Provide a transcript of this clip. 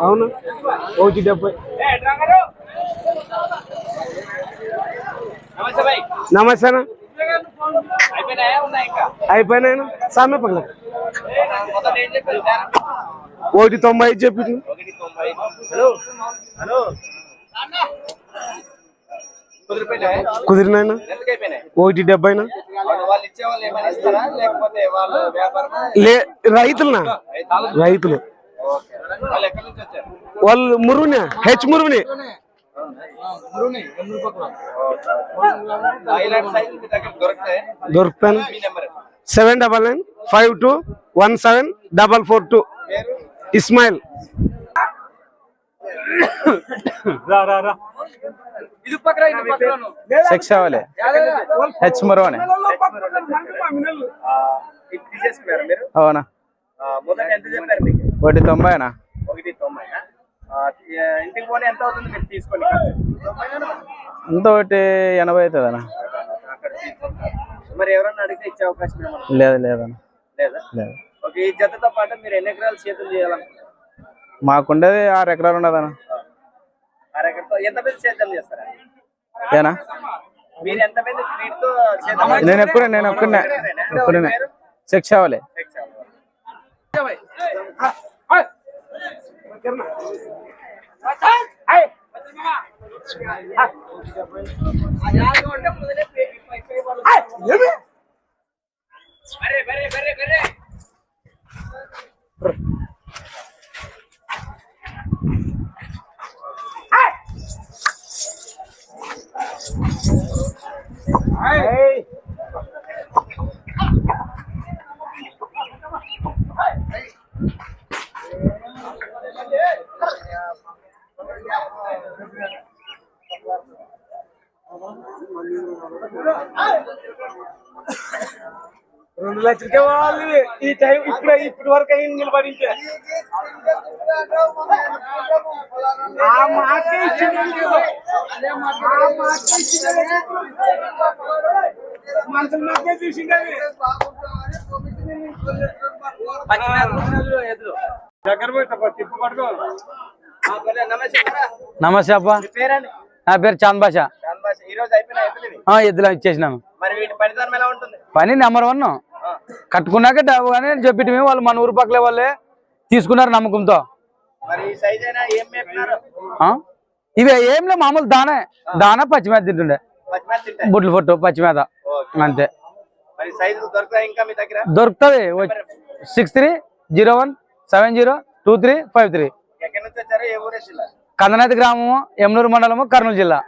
అవును. ఒకటి డెబ్బై. నమస్తే అయిపోయినాయన సామె ఒకటి తొంభై తొంభై హలో. హలో. కుదిరినాయన? ఒకటి డెబ్బైనా? లే రైతులనా? రైతులు. ఓకే. వాళ్ళు ఎక్కడి నుంచి వచ్చారు? వాళ్ళు మురుగునే హెచ్ మురుగుని ఇలాంటి సైజులు మీ దగ్గర దొరుకుతాయి? దొరుకుతాను seven double nine five two one seven double four two. Ismail. పక్కన సెక్స్ అవ్వాలి. హెచ్ మీరు అవునా? చెప్పారు మీకు ఒకటి తొంభైనా. ఇంత ఒకటి ఎనభై అవుతుందనా. మరి ఎవరన్నా అడిగితే ఇచ్చే అవకాశం లేదు లేదనా లేదా. లేదు ఓకే ఈ జతతో పాటు మీరు ఎన్ని ఎకరాలు చేతులు చేయాలనుకుంటున్నారు? మాకుండేది ఆరు ఎకరాలు ఉన్నదనా అరెకరతో ఎంత మంది సేద్యం చేస్తారా? ఏనా మీరు ఎంత మంది వీటితో సేద్యం నేను ఎప్పుడే నేను ఒక్కనే ఒక్కనే సెక్స్ అవ్వాలి. రెండు లక్షలకే వాళ్ళు ఈ టైం ఇప్పుడు ఇప్పటి వరకు అయింది నిలబడించే ఆ మాట. మనుషులు మాకే చూసిండవి దగ్గర పోయి తిప్పు పట్టుకో నమస్తే అబ్బా. నా పేరు చాంద్ బాషా. ఎద్దులు ఇచ్చేసినాము. పని నెంబర్ వన్. కట్టుకున్నాక డబ్బు కానీ చెప్పిటివి వాళ్ళు మన ఊరు పక్కలే వాళ్ళే తీసుకున్నారు నమ్మకంతో? ఇవి ఏం లేవు మామూలు దానే. దాన పచ్చిమేత తింటుండే. బుడ్లు ఫొట్టు పచ్చిమేత. అంతే. దొరుకుతుంది. Six three zero one seven zero two three five three Kandanathi గ్రామము ఎమ్నూరు మండలము కర్నూలు జిల్లా.